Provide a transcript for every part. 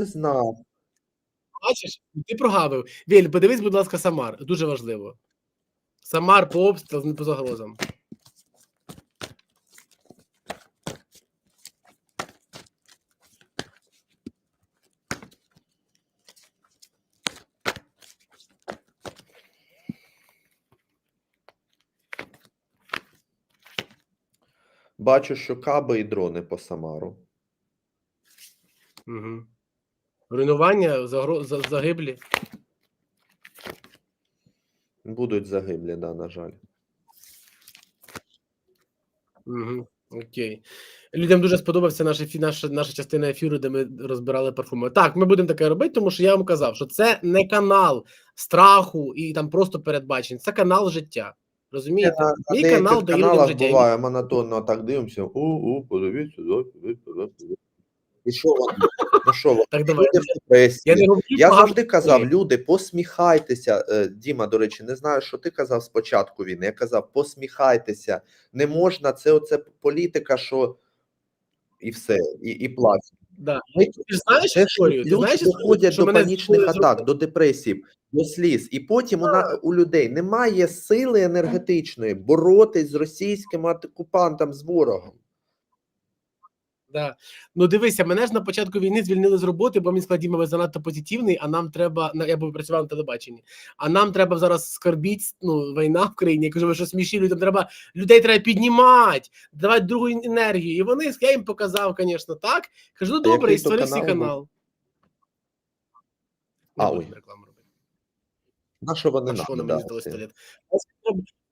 Не знав. Бачиш, ти прогавив. Віль, подивись, будь ласка, Самар. Дуже важливо. Самар по обстрілам, по загрозам. Бачу, що каби і дрони по Самару. Угу. Руйнування, загро... загиблі. Будуть загиблі, да, на жаль. Угу. Окей. Людям дуже сподобався наш ефі, наша, наша частина ефіру, де ми розбирали парфуми. Так, ми будемо таке робити, тому що я вам казав, що це не канал страху і там просто передбачень, це канал життя. Розумієте? На, Мій канал дає людям життя. буває монотонно так дивимося. У, у, подивіться, подивіться, подивіться. І що вони? Ну що вони? Так, давай. Люди в депресії. Я не Я завжди казав, люди, посміхайтеся. Е, Діма, до речі, не знаю, що ти казав спочатку війни. Я казав, посміхайтеся. Не можна, це оце політика, що і все, і, і плач. Да. Ми- Ти ж знаєш Це ж історію? Ти люди знаєш історію, доходять що до мене панічних зробили атак, до депресій, до сліз. І потім у, на, у людей немає сили енергетичної боротись з російським окупантом, з ворогом. Да. Ну дивися, мене ж на початку війни звільнили з роботи, бо мені сказав, Діма, ви занадто позитивний, а нам треба. Я був працював на телебаченні, а нам треба зараз скорбіть, ну, війна в країні. Я кажу, ви що смішні, людям треба людей треба піднімати, давати другу енергію. І вони я їм показав, звісно, так. Кажу, ну добре, і створив свій канал. А, ой. рекламу робити. На що вони нам? да,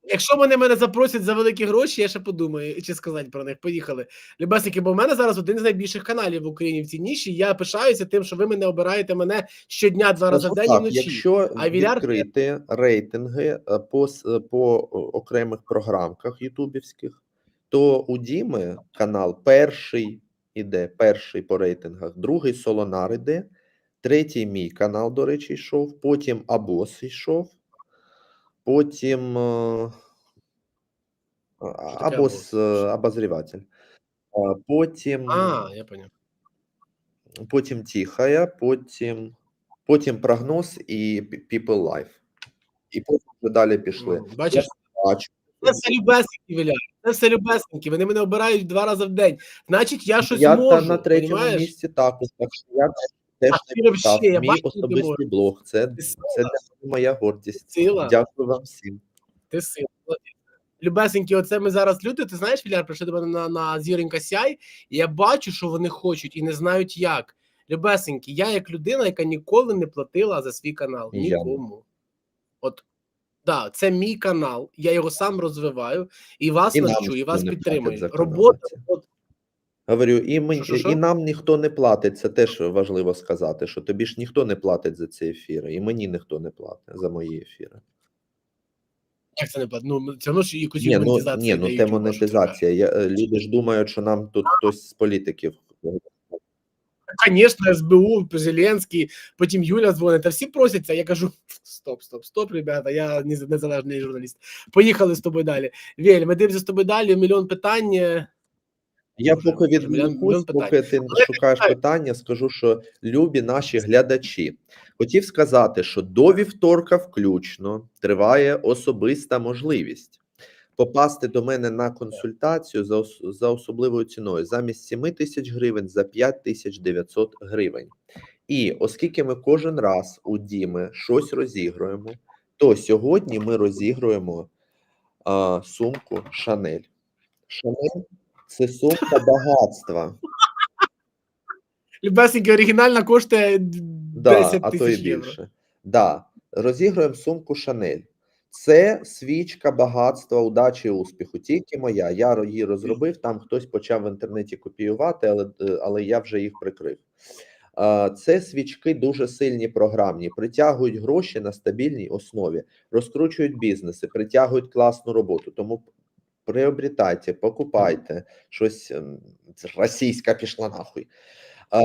мені здали це. 100 літ? Якщо вони мене запросять за великі гроші, я ще подумаю, чи сказати про них. Поїхали. Любесники, бо в мене зараз один з найбільших каналів в Україні в цій ніші. Я пишаюся тим, що ви мене обираєте мене щодня, два рази в день і вночі. Якщо А Віляр- відкрити рейтинги е, по, по окремих програмках ютубівських, то у Діми канал перший іде, перший по рейтингах, другий Солонар іде, третій мій канал, до речі, йшов, потім Абос йшов, потім е, а- таке Абос Абос? е, обозріватель. Потім А, я поняв. потім Тихая, потім, потім прогноз і People Life. І потім вже далі пішли. Бачиш, Бачу. це все любесники, Віля. Це все любесники. Вони мене обирають два рази в день. Значить, я щось Я можу. на третьому понімаєш? місці також, так що я теж не писав. Мій особистий блог. Це, це моя гордість. сила. Дякую вам всім. Ти сила. Любесенькі, оце ми зараз люди. Ти знаєш, Віляр, прийшли до мене на, на зіронька сяй, і я бачу, що вони хочуть і не знають як. Любесенькі, я як людина, яка ніколи не платила за свій канал. Нікому. От да, це мій канал, я його сам розвиваю, і вас І навчу, і вас підтримую. Робота, от, Говорю, і, ми, Що-що-що? і нам ніхто не платить. Це теж важливо сказати, що тобі ж ніхто не платить за ці ефіри, і мені ніхто не платить за мої ефіри. як це не платить? Ну, це одно ж якусь Ні, ну, монетизація ні, ну що треба. монетизація. Я, е, люди ж думають, що нам тут хтось з політиків. Звісно, СБУ, Зеленський, потім Юля дзвонить, та всі просяться. Я кажу: стоп, стоп, стоп, ребята, я не- незалежний журналіст. Поїхали з тобою далі. Вєль, ми дивимося з тобою далі. Мільйон питань. Я поки мільйон поки ти шукаєш питання, скажу, що любі наші глядачі. Хотів сказати, що до вівторка включно триває особиста можливість попасти до мене на консультацію за, за особливою ціною замість 7 тисяч гривень за 5 тисяч 900 гривень. І оскільки ми кожен раз у Діми щось розігруємо, то сьогодні ми розігруємо а, сумку Шанель. Шанель це сумка багатства. Любесенький оригінальна коштує 10 а то і тисяч євро. Да. Розігруємо сумку Шанель. Це свічка багатства, удачі і успіху. Тільки моя. Я її розробив. Там хтось почав в інтернеті копіювати, але, е, але я вже їх прикрив. Це свічки дуже сильні програмні, притягують гроші на стабільній основі, розкручують бізнеси, притягують класну роботу. Тому приобретайте, покупайте щось ем, російська пішла нахуй. А,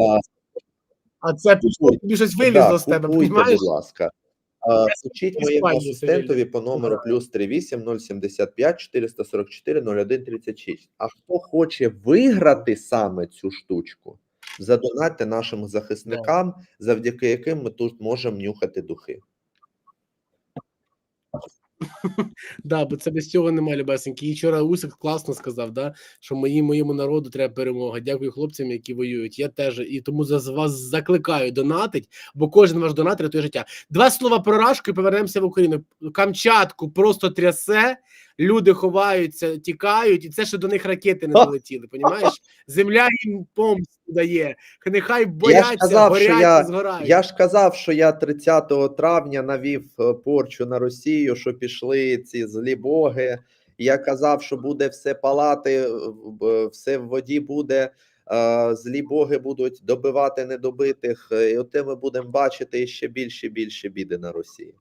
А це пішло, тобі щось вилізло Да, з тебе, купуйте, будь ласка. А, моєму асистентові по номеру плюс 38 075 444 01 36. А хто хоче виграти саме цю штучку, Задонатьте нашим захисникам, завдяки яким ми тут можемо нюхати духи. Да, бо це без цього немає любесеньки. І вчора Усик класно сказав, да, що мої, моєму народу треба перемога. Дякую хлопцям, які воюють. Я теж і тому за вас закликаю донатить, бо кожен ваш донат рятує життя. Два слова про рашку і повернемося в Україну. Камчатку просто трясе, люди ховаються, тікають, і це ще до них ракети не долетіли. Понімаєш? Земля їм помсту дає. Нехай бояться, казав, що горять, я- згорають. Я ж казав, що я 30 травня навів е, порчу на Росію, що пішли ці злі боги. Я казав, що буде все палати, е, все в воді буде. е, Злі боги будуть добивати недобитих, е, і оте ми будемо бачити ще більше і більше біди на Росії.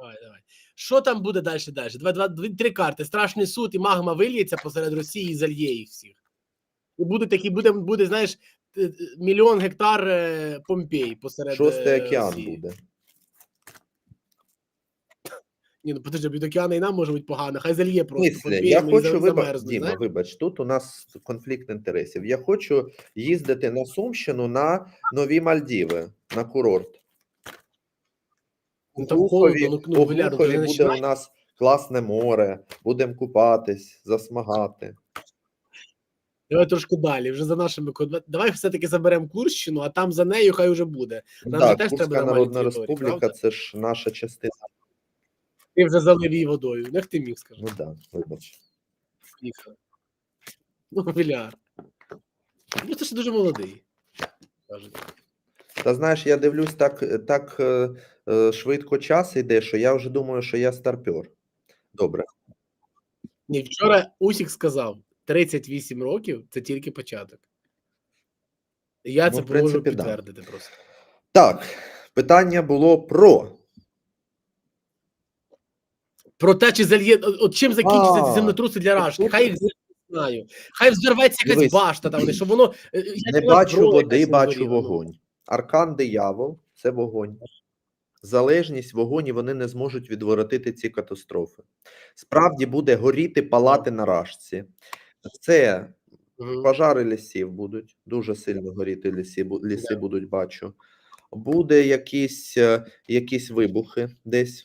Давай, давай. Що там буде далі? Далі? Два, два, дві, три карти. Страшний суд і магма вильється посеред Росії і зальє їх всіх. І буде такі, буде, буде, знаєш, е, е, мільйон гектар е, Помпей посеред. Шостий океан Росії. буде. Ні, ну подожди, від океану і нам може бути погано. Хай зальє просто. Помпей, я хочу вибач, Діма, вибач, тут у нас конфлікт інтересів. Я хочу їздити на Сумщину на Нові Мальдіви, на курорт. Ну, там У холодно, ну, ну, у Глухові вже буде у нас класне море, будемо купатись, засмагати. Давай трошки далі, вже за нашими Давай все-таки заберемо Курщину, а там за нею хай уже буде. Нам же Так, теж треба Курська нормальні Народна Республіка правда? це ж наша частина. Ти вже залив її водою. Як ти міг скажи? Ну так, да, вибач. Ну, Віляр. Ну, ти ж дуже молодий. Кажуть. Та знаєш, я дивлюсь, так, так е, швидко час йде, що я вже думаю, що я старпер. Добре. Ні, вчора Усік сказав: 38 років це тільки початок. Я Ну, це можу принципі, да. підтвердити просто. Так, питання було про. Про те, чи зальє. От чим закінчаться ці землетруси для Рашки? Хай їх знаю. Хай взорветься якась Дивись. башта там, щоб воно. е, Не бачу води, бачу ну. вогонь. Аркан диявол це вогонь. Залежність, вогонь, і вони не зможуть відворотити ці катастрофи. Справді буде горіти, палати на рашці. Це пожари лісів будуть, дуже сильно горіти лісі, ліси будуть, бачу. Буде якісь, е, якісь вибухи десь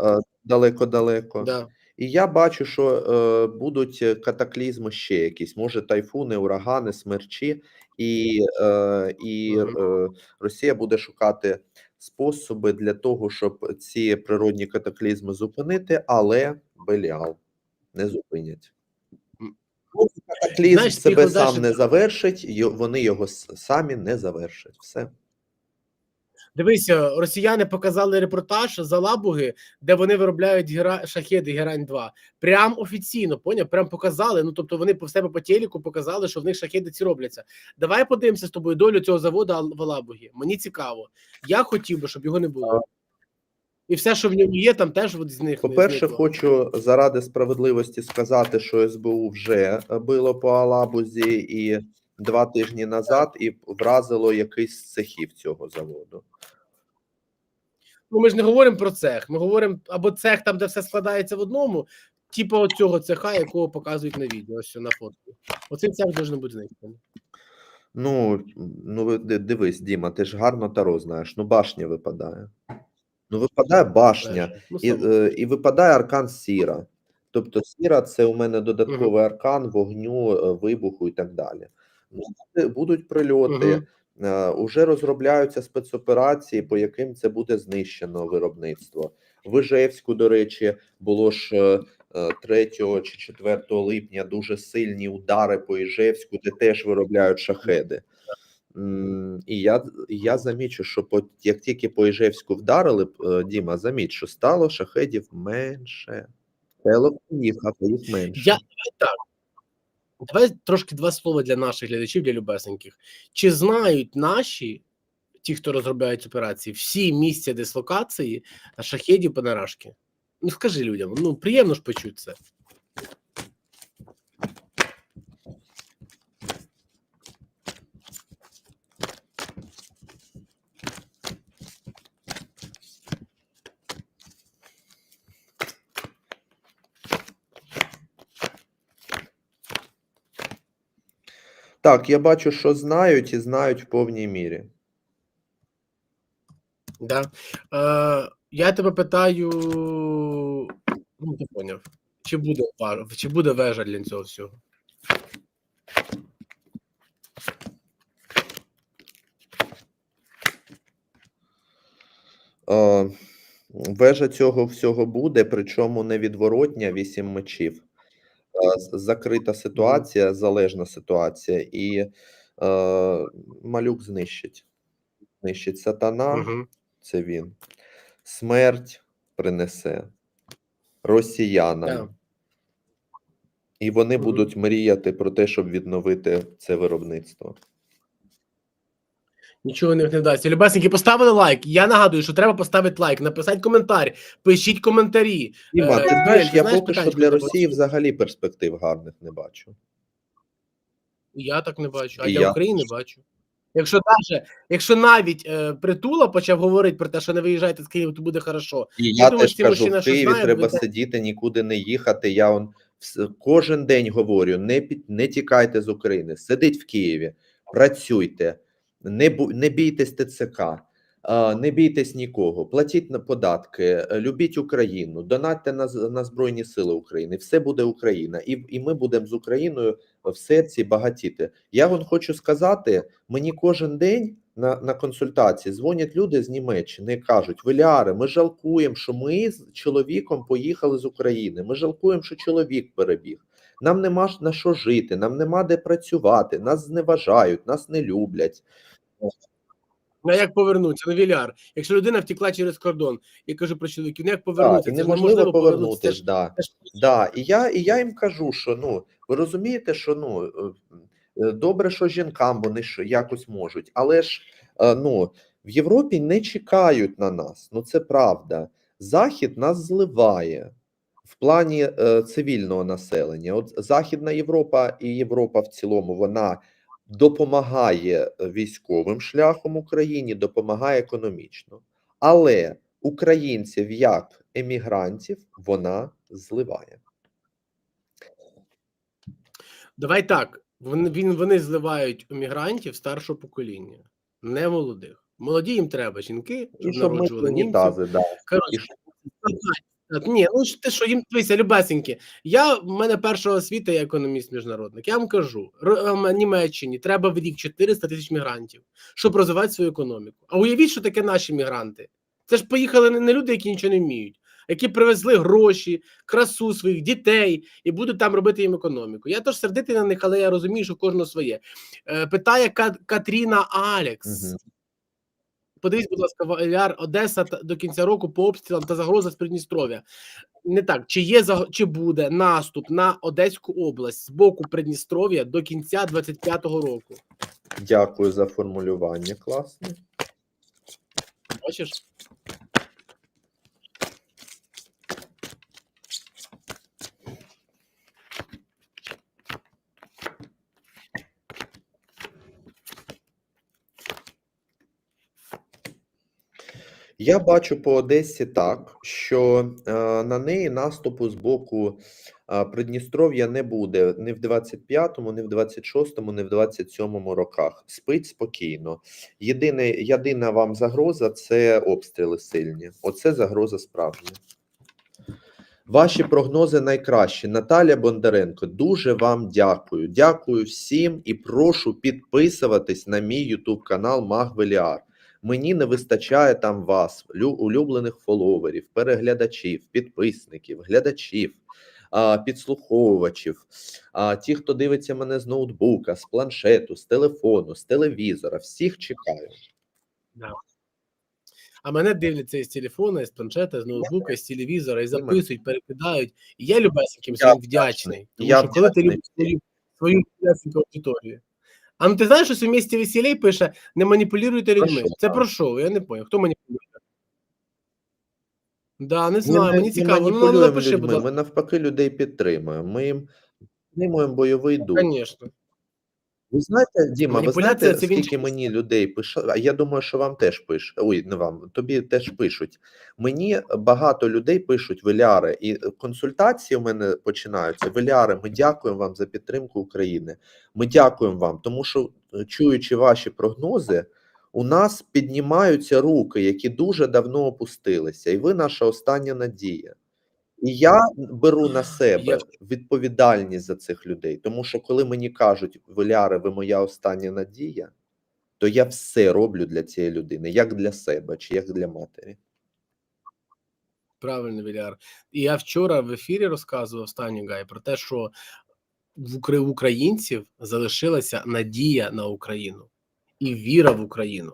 е, далеко-далеко. Да. І я бачу, що е, будуть е, катаклізми ще якісь, може тайфуни, урагани, смерчі, і, е, і е, Росія буде шукати способи для того, щоб ці природні катаклізми зупинити, але Беліал не зупинять. Катаклізм Знаєш, себе сам не завершить, вони його самі не завершать. Все. Дивися, росіяни показали репортаж за лабуги, де вони виробляють гера... шахеди Герань 2. Прям офіційно, поняв? Прям показали. Ну тобто вони по себе по телеку показали, що в них шахеди ці робляться. Давай подивимося з тобою долю цього заводу в Алабугі. Мені цікаво. Я хотів би, щоб його не було. І все, що в ньому є, там теж от з них. По-перше, зникло. хочу заради справедливості сказати, що СБУ вже е, било по Алабузі і два тижні назад і вразило якийсь з цехів цього заводу. Ну, ми ж не говоримо про цех. Ми говоримо або цех там, де все складається в одному, типу цього цеха, якого показують на відео, ось на фотку. Оцей цех може бути знищений. Ну, ну дивись, Діма, ти ж гарно таро знаєш. Ну, башня випадає. Ну, випадає башня. Ну, І, е, і випадає аркан сіра. Тобто сіра це у мене додатковий аркан вогню, е, вибуху і так далі. Ну, Будуть прильоти, Мгм. е, уже розробляються спецоперації, по яким це буде знищено виробництво. В Ижевську, до речі, було ж е, е, 3 чи 4 липня дуже сильні удари по Іжевську, де теж виробляють шахеди. І я, я замічу, що по, як тільки по Іжевську вдарили, е, Діма, заміч, що стало шахедів менше. Пелок їхав, а їх менше. Я так. Давай трошки два слова для наших глядачів, для любесеньких. Чи знають наші, ті, хто розробляють операції, всі місця дислокації шахедів Панарашки? Ну скажи людям, ну приємно ж почути це. Так, я бачу, що знають і знають в повній мірі. Да. Е, я тебе питаю, ну ти поняв, чи буде, чи буде вежа для цього всього? Е, Вежа цього всього буде, причому невідворотня вісім мечів. Е, Закрита ситуація, залежна ситуація, і е, малюк знищить. Знищить сатана, Угу. це він. Смерть принесе росіянам. І вони будуть мріяти про те, щоб відновити це виробництво. Нічого не вдасться. Любесеньки, поставили лайк. Я нагадую, що треба поставити лайк, написати коментар, пишіть коментарі. Діма, Е, ти знаєш, я поки що для? Росії взагалі перспектив гарних не бачу. Я так не бачу, а І для. України бачу. Якщо даже, якщо навіть е, притула почав говорити про те, що не виїжджайте з Києва, то буде хорошо. І Я я думаю, теж кажу, в Києві знає, треба буде- сидіти, нікуди не їхати. Я он кожен день говорю: не під не тікайте з України, сидіть в Києві, працюйте, не бу- не бійтесь ТЦК, не бійтесь нікого, платіть на податки, е, любіть Україну, донатьте на, на Збройні Сили України. Все буде Україна, і, і ми будемо з Україною в серці багатіти. Я вам хочу сказати, мені кожен день на, на консультації дзвонять люди з Німеччини і кажуть: Веляри, ми жалкуємо, що ми з чоловіком поїхали з України. Ми жалкуємо, що чоловік перебіг. Нам нема на що жити, нам нема де працювати, нас зневажають, нас не люблять. Ну, а як повернутися? Ну, Віляр, якщо людина втекла через кордон, я кажу про чоловіків, ну як Так, повернутися? і Це ж неможливо повернутися. Ж- Да. Да, і я, і я їм кажу, що ну ви розумієте, що ну е, е, добре, що жінкам вони ж якось можуть, але ж е, ну в Європі не чекають на нас. Ну це правда. Захід нас зливає в плані е, цивільного населення. От Західна Європа і Європа в цілому вона допомагає військовим шляхом Україні, допомагає економічно, але українців як емігрантів вона зливає. Давай так. Вони, він, вони зливають мігрантів старшого покоління, не молодих. Молоді їм треба, жінки, щоб народжували німців. да. Коротше, Ні, ну ти що їм дивися, любесеньки. Я в мене першого освіти, я економіст міжнародник. Я вам кажу, Р- ем, Німеччині треба в рік 400 тисяч мігрантів, щоб розвивати свою економіку. А уявіть, що таке наші мігранти. Це ж поїхали не- не люди, які нічого не вміють, які привезли гроші, красу своїх дітей і будуть там робити їм економіку. Я теж сердитий на них, але я розумію, що кожного своє. Е, питає Ка- Катріна Алекс. Мгм. Подивись, будь ласка, Валяр, Одеса до кінця року по обстрілам та загроза з Придністров'я. Не так, чи є чи буде наступ на Одеську область з боку Придністров'я до кінця 25-го року? Дякую за формулювання. Класне. Бачиш? Я бачу по Одесі так, що е, на неї наступу з боку е, Придністров'я не буде ні в 25-му, ні в 26-му, ні в 27-му роках. Спить спокійно. Єдине, єдина вам загроза це обстріли сильні. Оце загроза справжня. Ваші прогнози найкращі. Наталя Бондаренко, дуже вам дякую. Дякую всім і прошу підписуватись на мій YouTube канал Магвеліар. Мені не вистачає там вас, улюблених фоловерів, переглядачів, підписників, глядачів, підслуховувачів, ті, хто дивиться мене з ноутбука, з планшету, з телефону, з телевізора. Всіх чекаю. А мене дивляться із телефона, із планшета, з ноутбука, з телевізора і записують, перекидають. І я любесеньким Я своїм вдячний. Тому Я що коли ти любиш свою, свою аудиторію. А ну ти знаєш, що в місті веселей пише: не маніпулюйте людьми. Це про що? Я не поняв. Хто маніпулює? Да, не знаю, ми мені не цікаво. Ну, нам напиши, будь ласка. ми навпаки людей підтримуємо. Ми їм підтримуємо бойовий дух. Звісно. Ви знаєте, Діма, ви знаєте, скільки мені людей пише, а я думаю, що вам теж пише. Ой, не вам, тобі теж пишуть. Мені багато людей пишуть Веляри, і консультації у мене починаються. Веляри, ми дякуємо вам за підтримку України. Ми дякуємо вам, тому що чуючи ваші прогнози, у нас піднімаються руки, які дуже давно опустилися, і ви наша остання надія. І я беру на себе відповідальність за цих людей, тому що коли мені кажуть, Валяре, ви моя остання надія, то я все роблю для цієї людини, як для себе чи як для матері. Правильно, Віляр. І я вчора в ефірі розказував Станю Гай про те, що в українців залишилася надія на Україну і віра в Україну.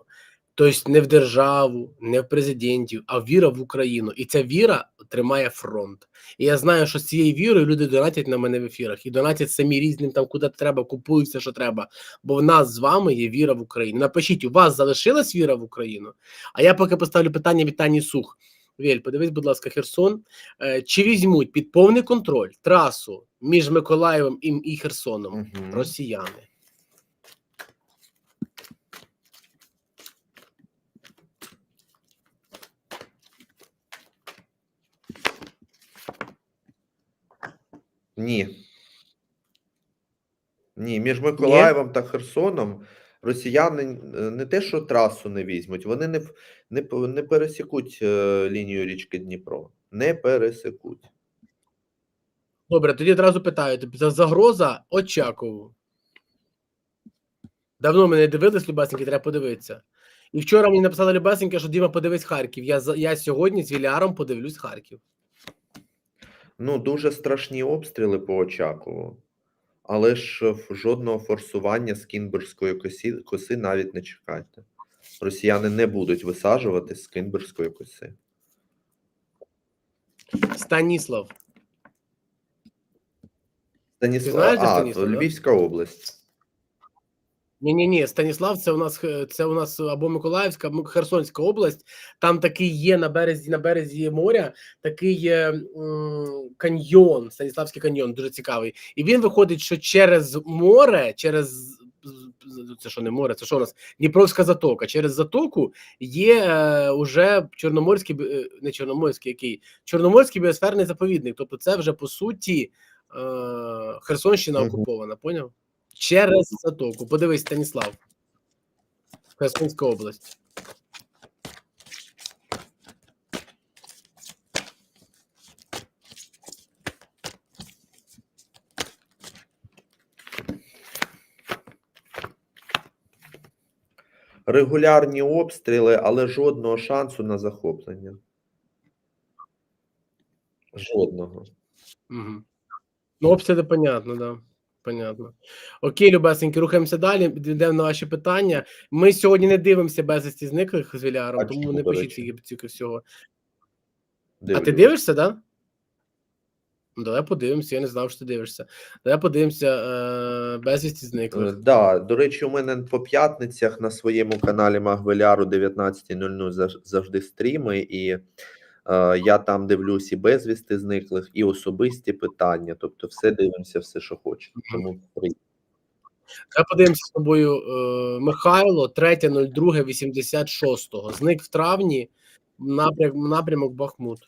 Тобто не в державу, не в президентів, а віра в Україну. І ця віра тримає фронт. І я знаю, що з цією вірою люди донатять на мене в ефірах і донатять самі різним там, куди треба, купують все, що треба. Бо в нас з вами є віра в Україну. Напишіть, у вас залишилась віра в Україну? А я поки поставлю питання від Тані Сух. Вєль, подивись, будь ласка, Херсон. Е, Чи візьмуть під повний контроль трасу між Миколаєвом і, Херсоном Мгм. росіяни? Ні. Ні, між Миколаєвом та Херсоном росіяни е, не те, що трасу не візьмуть, вони не, не, не пересікуть е, лінію річки Дніпро. Не пересекуть. Добре, тоді одразу питаю тобі, це загроза Очакову. Давно мене дивились, Любасеньки, треба подивитися. І вчора мені написала Любасенька, що Діма, подивись Харків. Я, я сьогодні з Віляром подивлюсь Харків. Ну, дуже страшні обстріли по Очакову, але ж жодного форсування з Кінбурзької коси, коси навіть не чекайте. Росіяни не будуть висаджувати з Кінбурзької коси. Станіслав. Станіслав, знаєш, де а, Станіслав, да? Львівська область. Ні, ні, ні, Станіслав, це у нас е, це у нас або Миколаївська, або Херсонська область. Там такий є на березі на березі моря, такий є каньйон, Станіславський каньйон, дуже цікавий. І він виходить, що через море, через це що не море, це що у нас Дніпровська затока. Через затоку є е, уже Чорноморський е, не Чорноморський, який Чорноморський біосферний заповідник. Тобто, це вже по суті е, Херсонщина окупована, поняв? Через затоку. Подивись, Станіслав. Херсонська область. Регулярні обстріли, але жодного шансу на захоплення. Жодного. Угу. Ну, обстріли, понятно, да. Понятно. Окей, Любесеньки, рухаємося далі. Йдемо на ваші питання. Ми сьогодні не дивимося безвісті зниклих з Віляром, тому чому, не до пишіть речі? тільки тільки всього. А Дивлюсь. ти дивишся, так? Да? Ну, давай подивимося, я не знав, що ти дивишся. Давай подивимося е, безвісті Е, зниклих. Да, до речі, у мене по п'ятницях на своєму каналі Магвеляру 19.00 зав- завжди стріми, і я там дивлюсь і безвісти зниклих, і особисті питання. Тобто, все дивимося, все, що хочете. Тому Давай подивимося з тобою. Е, Михайло, 3.02.86. Зник в травні, напрям, напрямок Бахмут.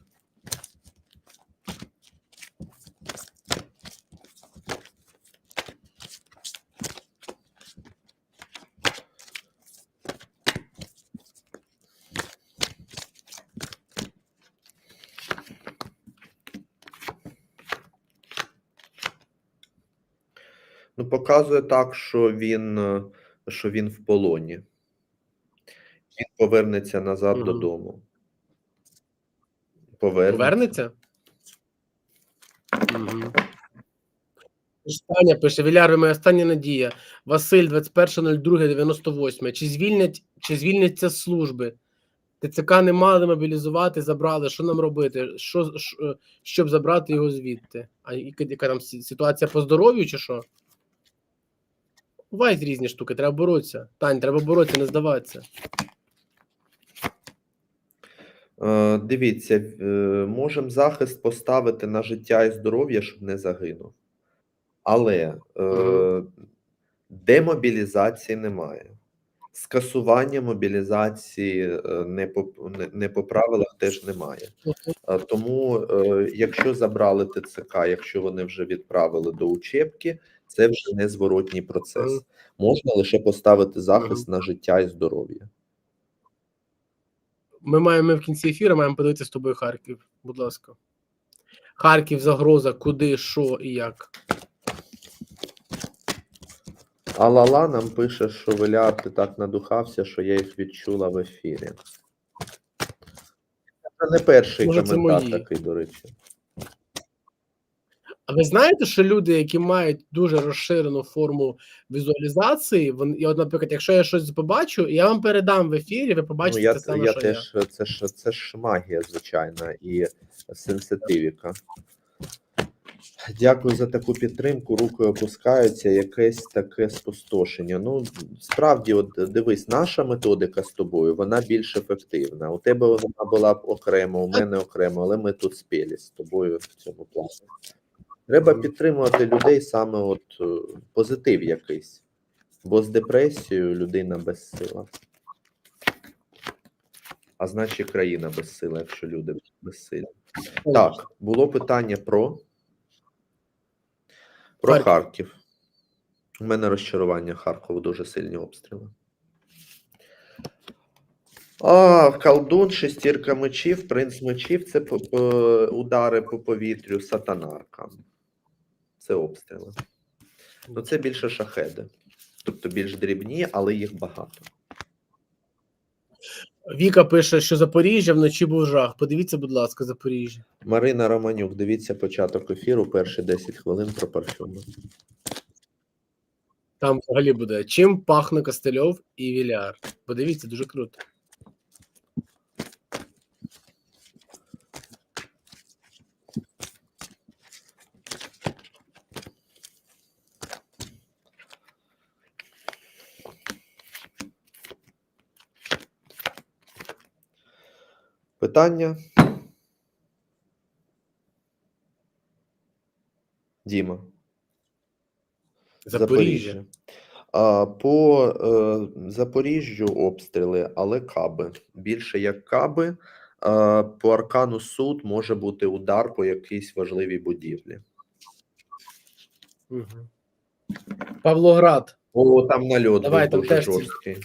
Показує так, що він, е, що він в полоні. Він повернеться назад Мгм. додому. Повернеться. Повернеться? Угу. Таня пише: Віляр, моя остання надія. Василь 21.02.98. Чи звільнять, чи звільняться з служби? ТЦК не мали мобілізувати, забрали. Що нам робити? Що, що, щоб забрати його звідти? А яка, яка там ситуація по здоров'ю, чи що? Бувають різні штуки, треба боротися. Тань, треба боротися, не здаватися. Е, Дивіться, е, можемо захист поставити на життя і здоров'я, щоб не загинув. Але е, Демобілізації немає. Скасування мобілізації е, не по, не, не по правилах теж немає. Е, Тому, е, якщо забрали ТЦК, якщо вони вже відправили до учебки, це вже незворотній процес. Можна лише поставити захист на життя і здоров'я. Ми маємо ми в кінці ефіру, маємо подивитися з тобою Харків. Будь ласка. Харків, загроза, куди, що і як. А Лала нам пише, що Виляр, ти так надухався, що я їх відчула в ефірі. Це не перший Може, це коментар мої. такий, до речі. А ви знаєте, що люди, які мають дуже розширену форму візуалізації, вони, і от, наприклад, якщо я щось побачу, я вам передам в ефірі, ви побачите ну, я, те саме, я що теж, це ж це ж магія, звичайна, і сенситивіка. Дякую за таку підтримку. Руки опускаються, якесь таке спустошення. Ну, справді, от дивись, наша методика з тобою, вона більш ефективна. У тебе вона була б окремо, у мене окремо, але ми тут спілі з тобою в цьому плані. Треба підтримувати людей саме от е, позитив якийсь. Бо з депресією людина безсила. А значить, країна безсила, якщо люди безсилі. Так, було питання про. Про Харків. Харків. У мене розчарування Харкову дуже сильні обстріли. А, колдун, шестірка мечів, принц мечів це по- удари по повітрю, сатанарка. Це обстріли. Ну, це більше шахеди. Тобто більш дрібні, але їх багато. Віка пише, що Запоріжжя вночі був жах. Подивіться, будь ласка, Запоріжжя. Марина Романюк, дивіться початок ефіру, перші 10 хвилин про парфюми. Там взагалі буде. Чим пахне Костельов і Віляр. Подивіться, дуже круто. Питання? Діма. Запоріжжя. А, по е, Запоріжжю обстріли, але каби. Більше як каби. А, по Аркану суд може бути удар по якійсь важливій будівлі. Угу. Павлоград. О, там нальот Давай, був там дуже теж ці- жорсткий.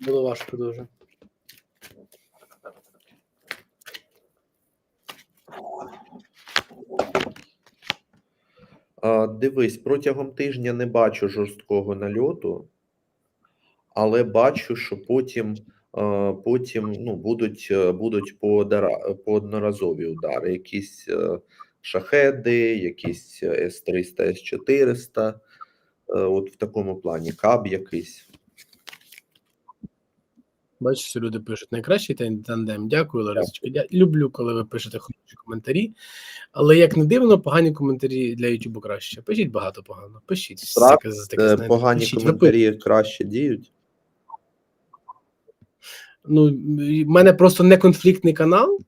Було важко дуже. Дивись, протягом тижня не бачу жорсткого нальоту, але бачу, що потім, потім ну, будуть, е, будуть поодноразові удари, якісь е, шахеди, якісь е, С-300, С-400, е, от в такому плані, каб якийсь. Бачиш, що люди пишуть найкращий тандем. Дякую, Ларисочка. Я люблю, коли ви пишете хороші коментарі. Але як не дивно, погані коментарі для Ютубу краще. Пишіть багато погано. Пишіть. Правда, Таке- таке, Погані пишіть. Коментарі краще діють. Ну, в мене просто не конфліктний канал.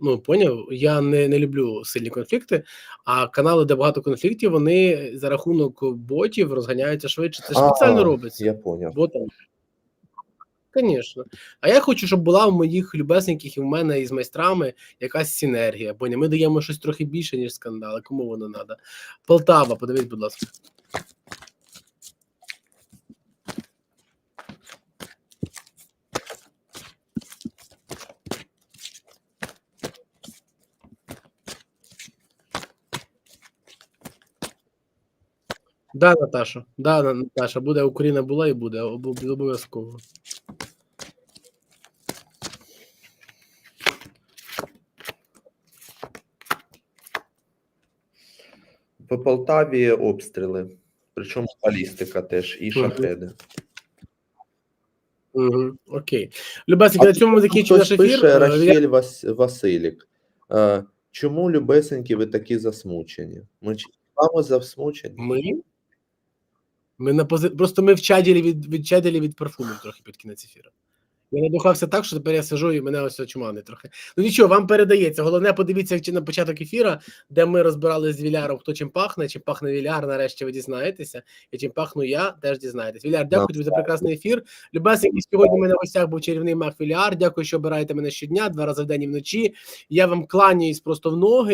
Ну, поняв, я не, не люблю сильні конфлікти, а канали, де багато конфліктів, вони за рахунок ботів розганяються швидше. Це ж спеціально робиться. Я поняв. Ботом. Звісно. А я хочу, щоб була в моїх любесеньких і в мене із майстрами якась синергія, бо ми даємо щось трохи більше, ніж скандали. Кому воно треба? Полтава, подивись, будь ласка. Да, Наташа. Да, Наташа, буде Україна була і буде обов'язково. По Полтаві обстріли, причому балістика теж і шахеди. Угу. Окей. Любесеньки, на цьому ми закінчимо наш ефір. пише Рахель Вас... Василік. Е, чому, любесенькі, ви такі засмучені? Ми чекаємо засмучені. Ми? Ми на пози... Просто ми в чаділі від, від чаділі від парфумів трохи під кінець ефіру. Я надухався так, що тепер я сижу і мене ось очумани трохи. Ну нічого, вам передається. Головне, подивіться чи на початок ефіра, де ми розбирали з Віляром, хто чим пахне, чим пахне Віляр, нарешті ви дізнаєтеся, і чим пахну я, теж дізнаєтесь. Віляр, дякую тобі за прекрасний ефір. Любесенький, сьогодні в мене в гостях був чарівний мах Віляр. Дякую, що обираєте мене щодня, два рази в день і вночі. Я вам кланяюсь просто в ноги.